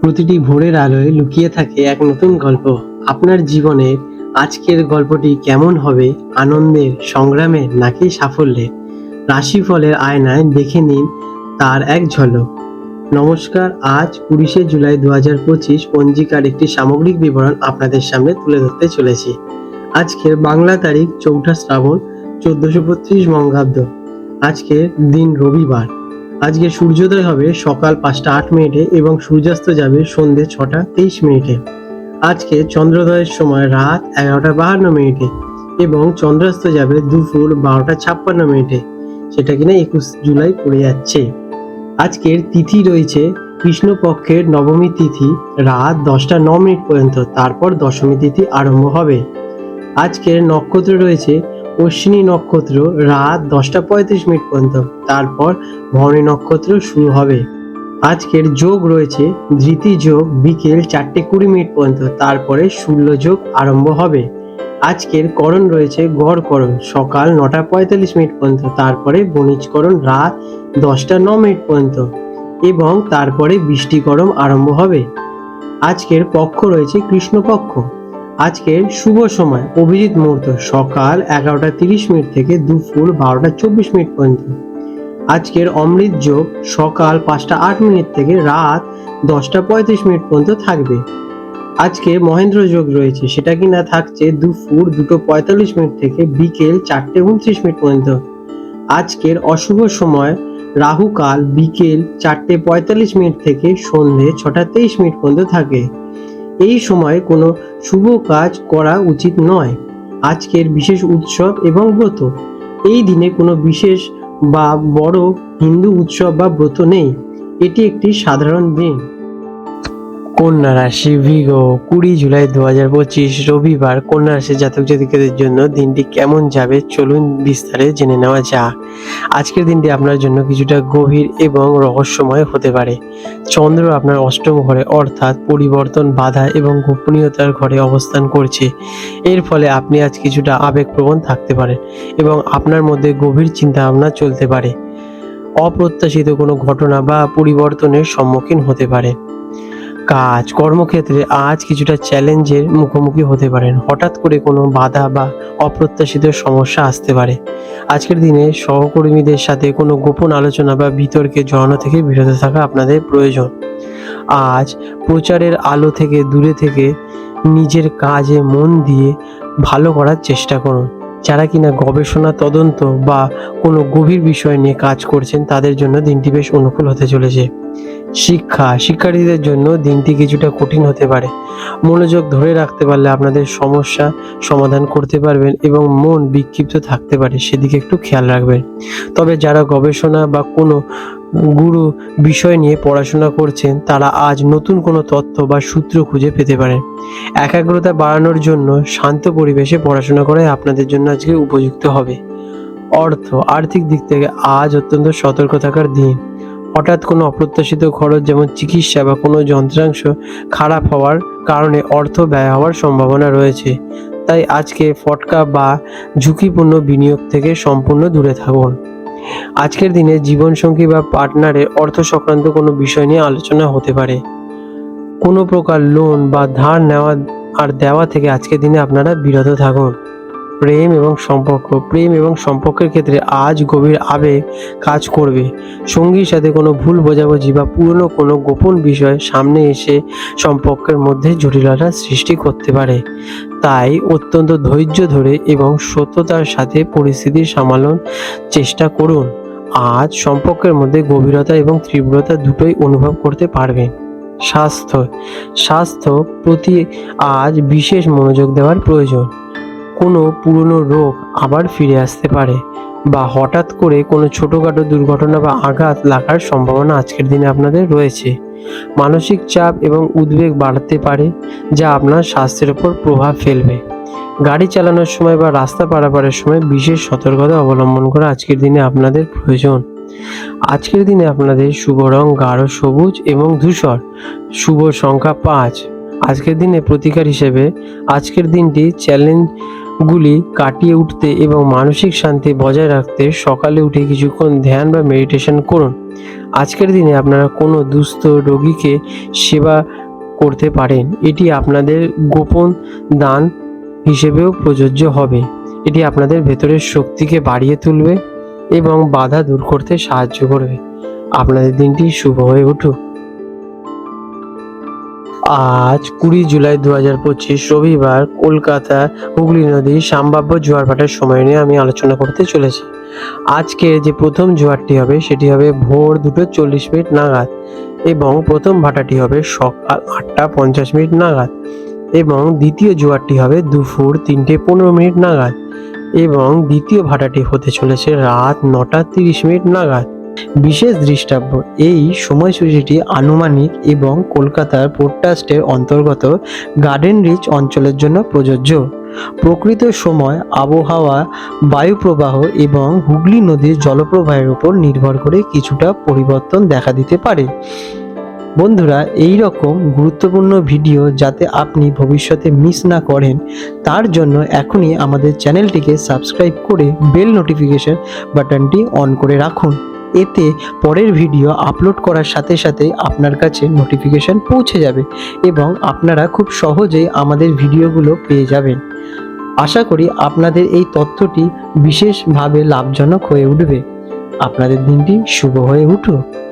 প্রতিটি ভোরের আলোয় লুকিয়ে থাকে এক নতুন গল্প। আপনার জীবনের আজকের গল্পটি কেমন হবে, আনন্দের সংগ্রামে নাকি সাফল্যের? রাশিফলের আয়নায় দেখে নিন তার এক ঝলক। নমস্কার, আজ কুড়িশে জুলাই দু হাজার পঁচিশ পঞ্জিকার একটি সামগ্রিক বিবরণ আপনাদের সামনে তুলে ধরতে চলেছি। আজকের বাংলা তারিখ চৌঠা শ্রাবণ চোদ্দশো বত্রিশ বঙ্গাব্দ। আজকের দিন রবিবার। আজকে সূর্যোদয় হবে সকাল পাঁচটা আট মিনিটে এবং সূর্যাস্ত যাবে সন্ধে ছটা তেইশ মিনিটে। আজকে চন্দ্রোদয়ের সময় রাত এগারোটা বাহান্ন মিনিটে এবং চন্দ্রাস্ত যাবে দুপুর বারোটা ছাপ্পান্ন মিনিটে। সেটা কিনা একুশ জুলাই পড়ে যাচ্ছে। আজকের তিথি রয়েছে কৃষ্ণপক্ষের নবমী তিথি রাত দশটা ন মিনিট পর্যন্ত, তারপর দশমী তিথি আরম্ভ হবে। আজকের নক্ষত্র রয়েছে অশ্বিনী নক্ষত্র রাত দশটা পঁয়ত্রিশ মিনিট পর্যন্ত। তারপর ভরণী নক্ষত্র শুরু হবে। আজকের যোগ রয়েছে, ধৃতি যোগ বিকেল চারটে কুড়ি মিনিট পর্যন্ত। তারপরে শূন্য যোগ আরম্ভ হবে। আজকের করণ রয়েছে গড় করণ, সকাল নটা পঁয়তাল্লিশ মিনিট পর্যন্ত। তারপরে বণিজকরণ রাত দশটা ন মিনিট পর্যন্ত। এবং তারপরে বৃষ্টিকরণ আরম্ভ হবে। আজকের পক্ষ রয়েছে কৃষ্ণপক্ষ। আজকের শুভ সময়, অভিজিৎ মুহূর্ত, সকাল এগারোটা তিরিশ মিনিট থেকে দুপুর বারোটা চব্বিশ মিনিট পর্যন্ত। আজকের অমৃত যোগ সকাল পাঁচটা আট মিনিট থেকে রাত দশটা পঁয়ত্রিশ মিনিট পর্যন্ত থাকবে। আজকে মহেন্দ্র যোগ রয়েছে, সেটা কিনা থাকছে দুপুর দুটো পঁয়তাল্লিশ মিনিট থেকে বিকেল চারটে উনত্রিশ মিনিট পর্যন্ত। আজকের অশুভ সময় রাহুকাল বিকেল চারটে পঁয়তাল্লিশ মিনিট থেকে সন্ধে ছটা তেইশ মিনিট পর্যন্ত থাকে। এই সময় কোনো শুভ কাজ করা উচিত নয়। আজকের বিশেষ উৎসব এবং ব্রত। এই দিনে কোনো বিশেষ বা বড় হিন্দু উৎসব বা ব্রত নেই। এটি একটি সাধারণ দিন। কন্যা রাশি ভিগো, কুড়ি জুলাই দু হাজার পঁচিশ, রবিবার কন্যা রাশির জাতক জাতিকাদের জন্য দিনটি কেমন যাবে চলুন বিস্তারে জেনে নেওয়া যাক। আজকের দিনটি আপনার জন্য কিছুটা গভীর এবং রহস্যময় হতে পারে। চন্দ্র আপনার অষ্টম ঘরে অর্থাৎ পরিবর্তন, বাধা এবং গোপনীয়তার ঘরে অবস্থান করছে। এর ফলে আপনি আজ কিছুটা আবেগপ্রবণ থাকতে পারেন এবং আপনার মধ্যে গভীর চিন্তা ভাবনা চলতে পারে। অপ্রত্যাশিত কোনো ঘটনা বা পরিবর্তনের সম্মুখীন হতে পারে। কাজ, কর্মক্ষেত্রে আজ কিছুটা চ্যালেঞ্জের মুখোমুখি হতে পারেন। হঠাৎ করে কোনো বাধা বা অপ্রত্যাশিত সমস্যা আসতে পারে। আজকের দিনে সহকর্মীদের সাথে কোনো গোপন আলোচনা বা বিতর্কে জড়ানো থেকে বিরত থাকা আপনাদের প্রয়োজন। আজ প্রচারের আলো থেকে দূরে থেকে নিজের কাজে মন দিয়ে ভালো করার চেষ্টা করুন। যারা কিনা গবেষণা, তদন্ত বা কোনো গভীর বিষয় নিয়ে কাজ করছেন, তাদের জন্য দিনটি বেশ অনুকূল হতে চলেছে। শিক্ষা, শিক্ষার্থীদের জন্য দিনটি কিছুটা কঠিন হতে পারে। মনোযোগ ধরে রাখতে পারলে আপনাদের সমস্যা সমাধান করতে পারবেন এবং মন বিক্ষিপ্ত থাকতে পারে, সেদিকে একটু খেয়াল রাখবেন। তবে যারা গবেষণা বা কোনো গুরু বিষয় নিয়ে পড়াশোনা করছেন, তারা আজ নতুন কোনো তথ্য বা সূত্র খুঁজে পেতে পারেন। একাগ্রতা বাড়ানোর জন্য শান্ত পরিবেশে পড়াশোনা করাই আপনাদের জন্য আজকে উপযুক্ত হবে। অর্থ, আর্থিক দিক থেকে আজ অত্যন্ত সতর্ক থাকার দিন। হঠাৎ কোনো অপ্রত্যাশিত খরচ যেমন চিকিৎসা বা কোনো যন্ত্রাংশ খারাপ হওয়ার কারণে অর্থ ব্যয় হওয়ার সম্ভাবনা রয়েছে। তাই আজকে ফটকা বা ঝুঁকিপূর্ণ বিনিয়োগ থেকে সম্পূর্ণ দূরে থাকুন। আজকের দিনে জীবনসঙ্গী বা পার্টনারের অর্থ সংক্রান্ত কোনো বিষয় নিয়ে আলোচনা হতে পারে। কোনো প্রকার লোন বা ধার নেওয়া আর দেওয়া থেকে আজকের দিনে আপনারা বিরত থাকুন। প্রেম এবং সম্পর্ক। প্রেম এবং সম্পর্কের ক্ষেত্রে আজ গভীর আবেগ কাজ করবে। সঙ্গীর সাথে কোনো ভুল বোঝাবুঝি বা পুরনো কোনো গোপন বিষয় সামনে এসে সম্পর্কের মধ্যে জটিলতা সৃষ্টি করতে পারে। তাই অত্যন্ত ধৈর্য ধরে এবং সত্যতার সাথে পরিস্থিতি সামালন চেষ্টা করুন। আজ সম্পর্কের মধ্যে গভীরতা এবং তীব্রতা দুটোই অনুভব করতে পারবেন স্বাস্থ্য। স্বাস্থ্য প্রতি আজ বিশেষ মনোযোগ দেওয়ার প্রয়োজন। কোনো পুরনো রোগ আবার ফিরে আসতে পারে বা হঠাৎ করে কোনো ছোটোখাটো দুর্ঘটনা বা আঘাত লাগার সম্ভাবনা আজকের দিনে আপনাদের রয়েছে। মানসিক চাপ এবং উদ্বেগ বাড়তে পারে, যা আপনার স্বাস্থ্যের ওপর প্রভাব ফেলবে। গাড়ি চালানোর সময় বা রাস্তা পারাপারের সময় বিশেষ সতর্কতা অবলম্বন করা আজকের দিনে আপনাদের প্রয়োজন। আজকের দিনে আপনাদের শুভ রং গাঢ় সবুজ এবং ধূসর, শুভ সংখ্যা পাঁচ। আজকের দিনে প্রতিকার হিসেবে আজকের দিনটি চ্যালেঞ্জগুলি কাটিয়ে উঠতে এবং মানসিক শান্তি বজায় রাখতে সকালে উঠে কিছুক্ষণ ধ্যান বা মেডিটেশন করুন। আজকের দিনে আপনারা কোনো দুস্থ রোগীকে সেবা করতে পারেন। এটি আপনাদের গোপন দান হিসেবেও প্রযোজ্য হবে। এটি আপনাদের ভেতরের শক্তিকে বাড়িয়ে তুলবে এবং বাধা দূর করতে সাহায্য করবে। আপনাদের দিনটি শুভ হয়ে উঠুক। আজ কুড়ি জুলাই দু হাজার পঁচিশ রবিবার কলকাতা হুগলি নদীর সম্ভাব্য জোয়ার ভাটার সময় নিয়ে আমি আলোচনা করতে চলেছি। আজকে যে প্রথম জোয়ারটি হবে, সেটি হবে ভোর দুটো চল্লিশ মিনিট নাগাদ এবং প্রথম ভাটাটি হবে সকাল আটটা পঞ্চাশ মিনিট নাগাদ এবং দ্বিতীয় জোয়ারটি হবে দুপুর তিনটে পনেরো মিনিট নাগাদ এবং দ্বিতীয় ভাটাটি হতে চলেছে রাত নটা তিরিশ মিনিট নাগাদ। বিশেষ দৃষ্টাব্য। এই সময়সূচিটি আনুমানিক এবং কলকাতার পোর্ট ট্রাস্টের অন্তর্গত গার্ডেন রিচ অঞ্চলের জন্য প্রযোজ্য। প্রকৃত সময়, আবহাওয়া, বায়ুপ্রবাহ এবং হুগলি নদীর জলপ্রবাহের উপর নির্ভর করে কিছুটা পরিবর্তন দেখা দিতে পারে। বন্ধুরা, এই রকম গুরুত্বপূর্ণ ভিডিও যাতে আপনি ভবিষ্যতে মিস না করেন, তার জন্য এখনই আমাদের চ্যানেলটিকে সাবস্ক্রাইব করে বেল নোটিফিকেশন বাটনটি অন করে রাখুন। এতে পরের ভিডিও আপলোড করার সাথে সাথে আপনার কাছে নোটিফিকেশান পৌঁছে যাবে এবং আপনারা খুব সহজেই আমাদের ভিডিওগুলো পেয়ে যাবেন। আশা করি আপনাদের এই তথ্যটি বিশেষভাবে লাভজনক হয়ে উঠবে। আপনাদের দিনটি শুভ হয়ে উঠুক।